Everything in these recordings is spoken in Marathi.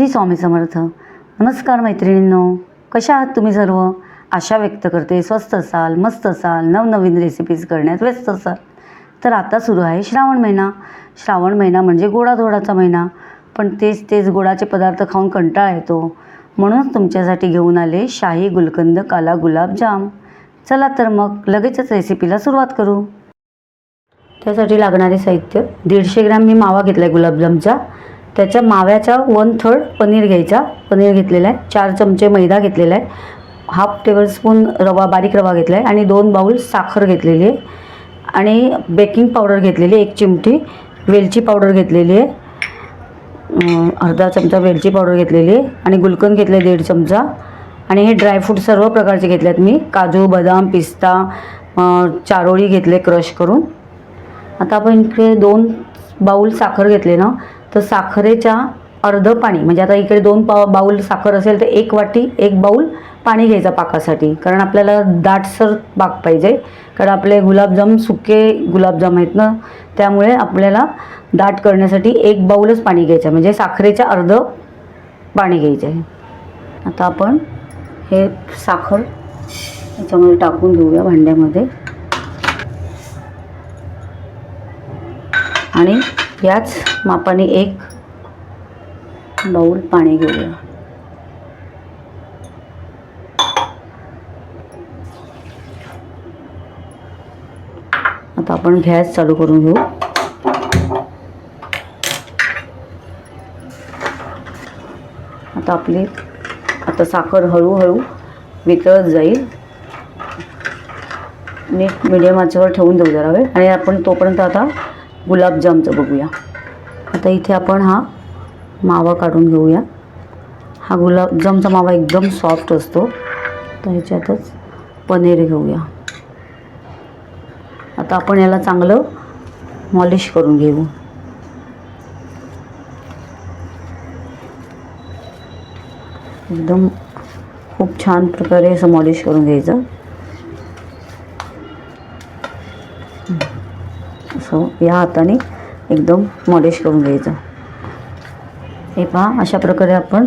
श्री स्वामी समर्थ. नमस्कार मैत्रिणींनो. कशा आहात तुम्ही सर्व? आशा व्यक्त करते. स्वस्त असाल मस्त असाल नवनवीन रेसिपीज करण्यात व्यस्त असाल. तर आता सुरू आहे श्रावण महिना. श्रावण महिना म्हणजे गोडाधोडाचा महिना. पण तेच तेच गोडाचे पदार्थ खाऊन कंटाळा येतो. म्हणूनच तुमच्यासाठी घेऊन आले शाही गुलकंद काला गुलाबजाम चला तर मग लगेचच रेसिपीला सुरुवात करू. त्यासाठी लागणारे साहित्य. दीडशे ग्रॅम मी मावा घेतला आहे गुलाबजामचा. त्याच्या माव्याचा वन थर्ड पनीर घ्यायचा. पनीर घेतलेला आहे. चार चमचे मैदा घेतलेला आहे. हाफ टेबलस्पून रवा बारीक रवा घेतला आहे आणि दोन बाऊल साखर घेतलेली आहे. आणि बेकिंग पावडर घेतलेली आहे एक चिमटी. वेलची पावडर घेतलेली आहे. अर्धा चमचा वेलची पावडर घेतलेली आहे. आणि गुलकंद घेतले दीड चमचा. आणि हे ड्रायफ्रूट सर्व प्रकारचे घेतले आहेत मी. काजू बदाम पिस्ता चारोळी घेतले क्रश करून. आता आपण इकडे दोन बाऊल साखर घेतले ना तर साखरेच्या अर्ध पाणी म्हणजे आता इकडे दोन पा बाऊल साखर असेल तर एक वाटी एक बाऊल पाणी घ्यायचं पाकासाठी. कारण आपल्याला दाटसर पाक पाहिजे. कारण आपले गुलाबजाम सुके गुलाबजाम आहेत ना त्यामुळे आपल्याला दाट करण्यासाठी एक बाऊलच पाणी घ्यायचं म्हणजे साखरेच्या अर्ध पाणी घ्यायचं आहे. आता आपण हे साखर याच्यामध्ये टाकून घेऊया भांड्यामध्ये. आणि याच मापाने एक बाऊल पाणी घेऊया. आता आपण गॅस चालू करून घेऊ. आता आपली आता साखर हळूहळू वितळत जाईल. नीट मिडियम आचेवर ठेवून देऊ जरा वेळ. आणि आपण तोपर्यंत आता गुलाबजामचं बघूया. आता इथे आपण हा मावा काढून घेऊया. हा गुलाबजामचा मावा एकदम सॉफ्ट असतो. तर ह्याच्यातच पनीर घेऊया. आता आपण याला चांगलं मॉलिश करून घेऊ. एकदम खूप छान प्रकारे असं मॉलिश करून घ्यायचं. असं या हाताने एकदम मॉलिश करून घ्यायचं. हे पहा अशा प्रकारे आपण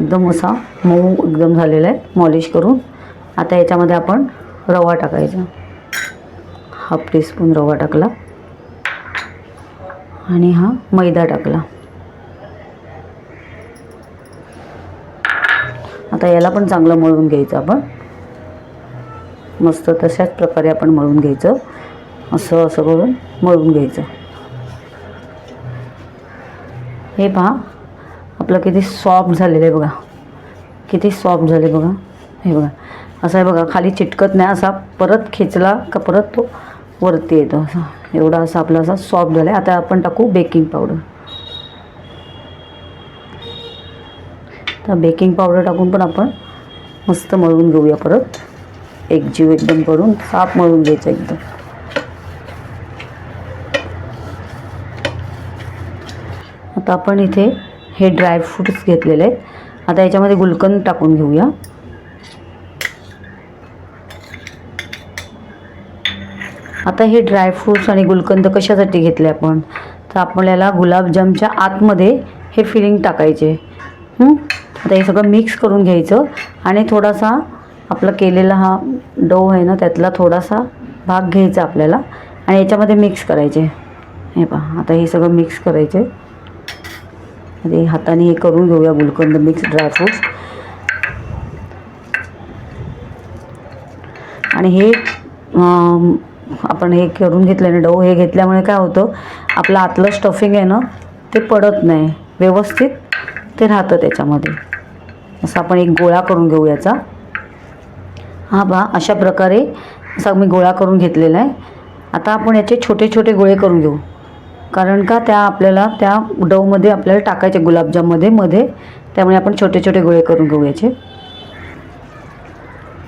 एकदम असा मऊ एकदम झालेला आहे मॉलिश करून. आता याच्यामध्ये आपण रवा टाकायचा. हाफ टीस्पून रवा टाकला. आणि हा मैदा टाकला. आता याला पण चांगलं मळून घ्यायचं आपण. मस्त तशाच प्रकारे आपण मळून घ्यायचं. असं असं करून मळून घ्यायचं. हे पहा आपलं किती सॉफ्ट झालेलं आहे बघा. किती सॉफ्ट झाले बघा. हे बघा. असं आहे बघा खाली चिटकत नाही असा परत खेचला का परत तो वरती येतो. असा एवढा असा आपला असा सॉफ्ट झाला आहे आता आपण टाकू बेकिंग पावडर तर बेकिंग पावडर टाकून पण आपण मस्त मळून घेऊया परत. एकजीव एकदम करून साफ मळून घ्यायचं एकदम. आता आपण इथे हे ड्रायफ्रूट्स घेतलेले आहेत. आता याच्यामध्ये गुलकंद टाकून घेऊया. आता हे ड्रायफ्रूट्स आणि गुलकंद कशासाठी घेतले आपण? तर आपल्याला गुलाबजामच्या आतमध्ये हे फिलिंग टाकायचे. आता हे सगळं मिक्स करून घ्यायचं आणि थोडासा आपला केलेला हा डो आहे ना त्यातला थोडासा भाग घ्यायचा आपल्याला आणि याच्यामध्ये मिक्स करायचे. हे पहा आता हे सगळं मिक्स करायचे. आणि हाताने हे करून घेऊया गुलकंद मिक्स ड्रायफ्रूट्स आणि हे आपण हे करून घेतल्याने डो हे घेतल्यामुळे काय होतं आपलं आतलं स्टफिंग आहे ना ते पडत नाही. व्यवस्थित ते राहतं त्याच्यामध्ये. असं आपण एक गोळा करून घेऊ याचा. हा बा अशा प्रकारे असा मी गोळा करून घेतलेला आहे. आता आपण याचे छोटे छोटे गोळे करून घेऊ. कारण का त्या आपल्याला त्या डवमध्ये आपल्याला टाकायचे गुलाबजाममध्ये मध्ये. त्यामुळे आपण छोटे छोटे गोळे करून घेऊ याचे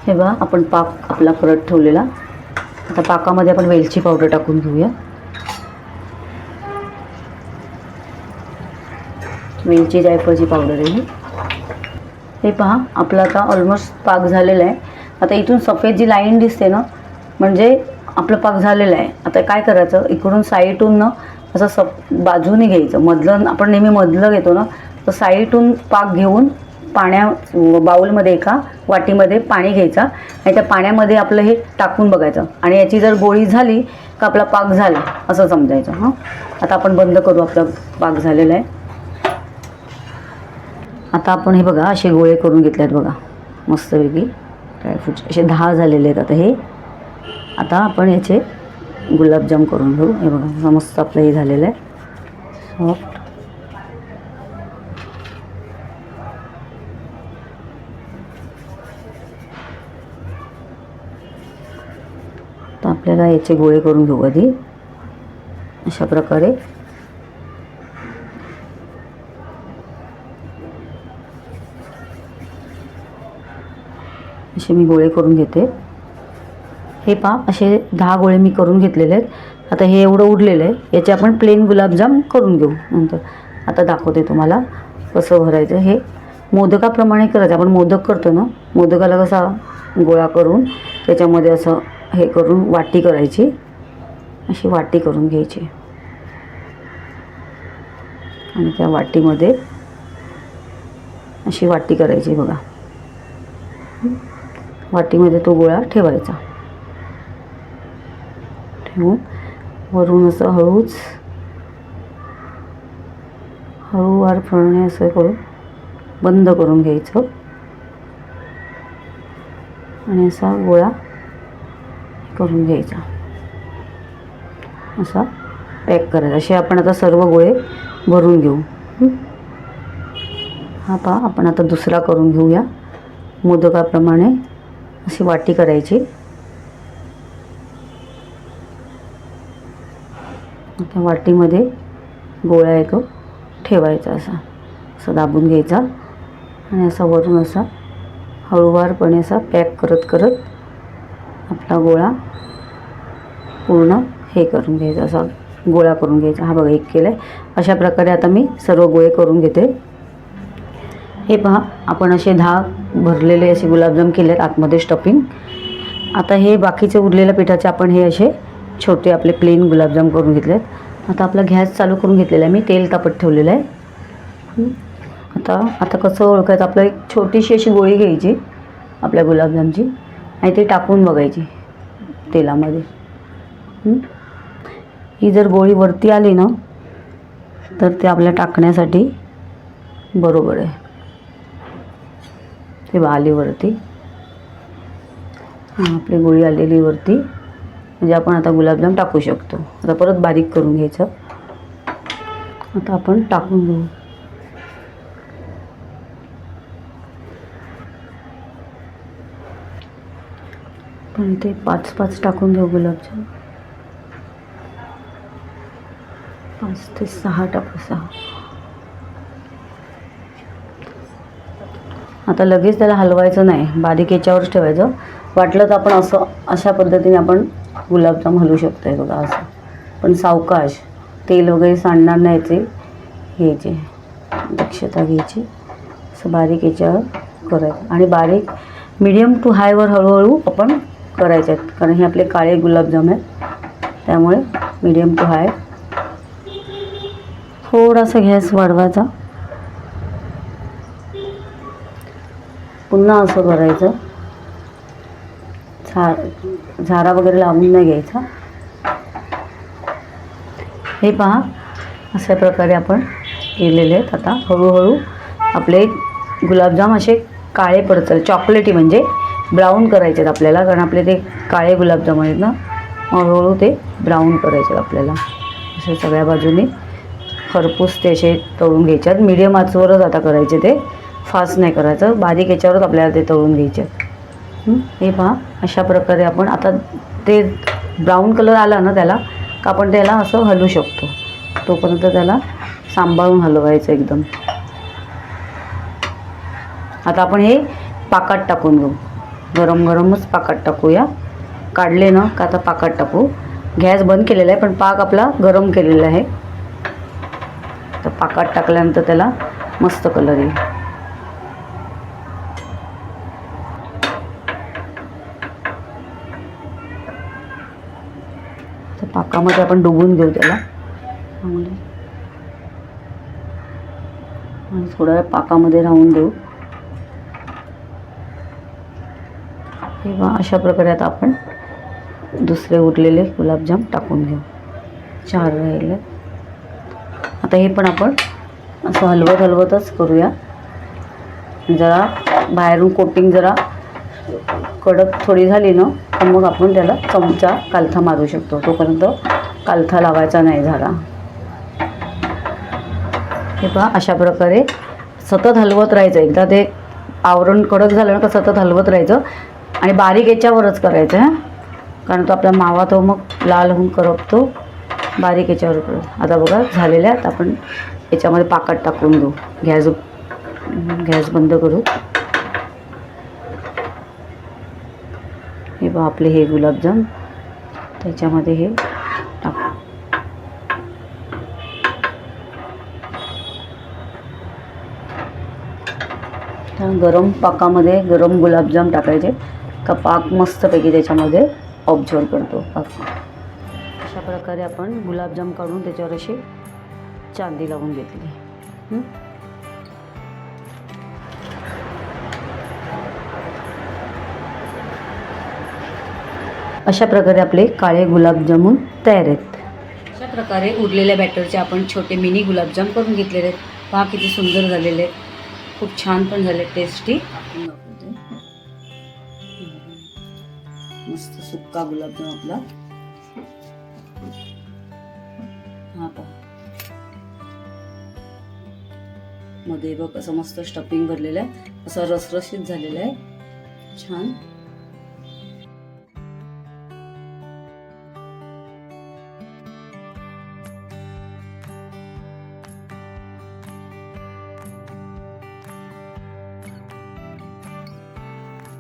हे बघा आपण पाक आपला परत ठेवलेला. आता पाकामध्ये आपण वेलची पावडर टाकून घेऊया. वेलची जायफळची पावडर आहे ही. हे पहा आपला आता ऑलमोस्ट पाक झालेला आहे. आता इथून सफेद जी लाईन दिसते ना म्हणजे आपलं पाक झालेलं आहे. आता काय करायचं? इकडून साईडून ना असं सप बाजूने घ्यायचं. मधलं आपण नेहमी मधलं घेतो ना तर साईडून पाक घेऊन पाण्या बाऊलमध्ये एका वाटीमध्ये पाणी घ्यायचा आणि त्या पाण्यामध्ये आपलं हे टाकून बघायचं. आणि याची जर गोळी झाली का आपला पाक झाला असं समजायचं हां? आता आपण बंद करू आपला पाक झालेला आहे. आता आपण हे बघा असे गोळे करून घेतले आहेत बघा. मस्तपैकी. ड्रायफ्रूट असे दहा झालेले आहेत आता हे. आता आपण याचे गुलाबजाम करून घेऊ. हे बघा असं मस्त आपलं हे झालेलं आहे. सॉफ्ट तर आपल्याला याचे गोळे करून घेऊ आधी. अशा प्रकारे. असे मी गोळे करून घेते. हे पहा असे दहा गोळे मी करून घेतलेले आहेत. आता हे एवढं उरलेलं आहे. याचे आपण प्लेन गुलाबजाम करून घेऊ नंतर. आता दाखवते तुम्हाला कसं भरायचं हे. मोदकाप्रमाणे करायचं. आपण मोदक करतो ना मोदकाला कसा गोळा करून त्याच्यामध्ये असं हे करून वाटी करायची. अशी वाटी करून घ्यायची. आणि त्या वाटीमध्ये अशी वाटी करायची बघा. वाटीमध्ये तो गोळा ठेवायचा. घेऊन वरून असं हळूच हळूवारपणे असं करून बंद करून घ्यायचं. आणि असा गोळा करून घ्यायचा. असा पॅक करायचा. असे आपण आता सर्व गोळे भरून घेऊ. हा पहा आपण आता दुसरा करून घेऊया. मोदकाप्रमाणे अशी वाटी करायची. त्या वाटीमध्ये गोळा एक ठेवायचा असा. असं दाबून घ्यायचा. आणि असा वरून असा हळूवारपणे असा पॅक करत करत आपला गोळा पूर्ण हे करून घ्यायचा. असा गोळा करून घ्यायचा. हा बघा एक केला आहे अशा प्रकारे आता मी सर्व गोळे करून घेते. हे पहा आपण असे दहा भरलेले असे गुलाबजाम केले आहेत आतमध्ये स्टफिंग आता हे बाकीचे उरलेल्या पिठाचे आपण हे असे छोटे आपले प्लेन गुलाबजाम करून घेतले आहेत आता आपला गॅस चालू करून घेतलेला आहे. मी तेल तापत ठेवलेलं आहे. आता आता कसं ओळखायचं? आपलं एक छोटीशी अशी गोळी घ्यायची आपल्या गुलाबजामची आणि ती टाकून बघायची तेलामध्ये. ही जर गोळी वरती आली ना तर ते आपल्या टाकण्यासाठी बरोबर आहे. ते आली वरती. हां आपली गोळी आलेली वरती. म्हणजे आपण आता गुलाबजाम टाकू शकतो. आता परत बारीक करून घ्यायचं. आता आपण टाकून घेऊ. पण ते पाच पाच टाकून घेऊ गुलाबजाम. पाच ते सहा टाकू सहा. आता लगेच त्याला हलवायचं नाही. बारीक याच्यावरच ठेवायचं. वाटलं तर आपण असं अशा पद्धतीने आपण गुलाबजाम हलवू शकतो आहे बघा असं. पण सावकाश तेल वगैरे सांडणार नाही याचे घ्यायचे. दक्षता घ्यायची. असं बारीक याच्यावर करायचं. आणि बारीक मिडियम टू हायवर हळूहळू आपण करायचे आहेत. कारण हे आपले काळे गुलाबजाम आहेत. त्यामुळे मिडियम टू हाय थोडासा गॅस वाढवायचा. पुन्हा असं करायचं. झार झारा वगैरे लावून नाही घ्यायचा. हे पहा अशा प्रकारे आपण केलेले आहेत. आता हळूहळू आपले गुलाबजाम असे काळे पडतात. चॉकलेटी म्हणजे ब्राऊन करायचे आहेत आपल्याला कारण आपले ते काळे गुलाबजाम आहेत ना हळूहळू ते ब्राऊन करायचे आहेत आपल्याला. असे सगळ्या बाजूने खरपूस ते असे तळून घ्यायचे आहेत मीडियम आचवरच आता करायचे ते. फास्ट नाही करायचं. बारीक याच्यावरच आपल्याला ते तळून घ्यायचे आहेत. हे? पहा अशा प्रकारे आपण आता ते ब्राऊन कलर आला ना त्याला का आपण त्याला असं हलवू शकतो. तोपर्यंत त्याला सांभाळून हलवायचं एकदम. आता आपण हे पाकात टाकून घेऊ. गरम गरमच पाकात टाकूया. काढले ना का आता पाकात टाकू. गॅस बंद केलेला आहे पण पाक आपला गरम केलेला आहे. तर पाकात टाकल्यानंतर त्याला मस्त कलर येईल. पाकामध्ये आपण डुबून घेऊ त्याला. आणि थोडा वेळ पाकामध्ये राहून देऊ. हे बा अशा प्रकारे आता आपण दुसरे उरलेले गुलाबजाम टाकून घेऊ. चार राहिले. आता हे पण आपण असं हलवत हलवतच करूया. जरा बाहेरून कोटिंग जरा कडक थोडी झाली ना तर मग आपण त्याला चमचा कालथा मारू शकतो. तोपर्यंत कालथा लावायचा नाही झाला. हे पहा अशा प्रकारे सतत हलवत राहायचं. एकदा ते आवरण कडक झालं ना का सतत हलवत राहायचं. आणि बारीक याच्यावरच करायचं हां. कारण तो आपला मावा तो हो, मग लाल होऊन करपतो. बारीक याच्यावर करत. आता बघा झालेल्या आहेत. आपण याच्यामध्ये पाकात टाकून घेऊ गॅस गॅस बंद करू. हे बा आपले हे गुलाबजाम. त्याच्यामध्ये हे टाकू त्या गरम पाकामध्ये गरम गुलाबजाम टाकायचे. का पाक मस्तपैकी त्याच्यामध्ये ऑब्झर्व करतो. पाक अशा प्रकारे आपण गुलाबजाम काढून त्याच्यावर अशी चांदी लावून घेतली. अशा प्रकारे आपले काळे गुलाबजामून तयार आहेत. अशा प्रकारे उरलेल्या बॅटरचे आपण छोटे मिनी गुलाबजाम करून घेतलेले आहेत. पहा किती सुंदर झालेले आहेत. खूप छान पण झाले टेस्टी आपण दाखवते. मस्त सुक्का गुलाबजाम आपला. हा पहा. मध्ये बघ असं मस्त स्टफिंग भरलेलं आहे. असं रसरशीत झालेलं आहे. छान.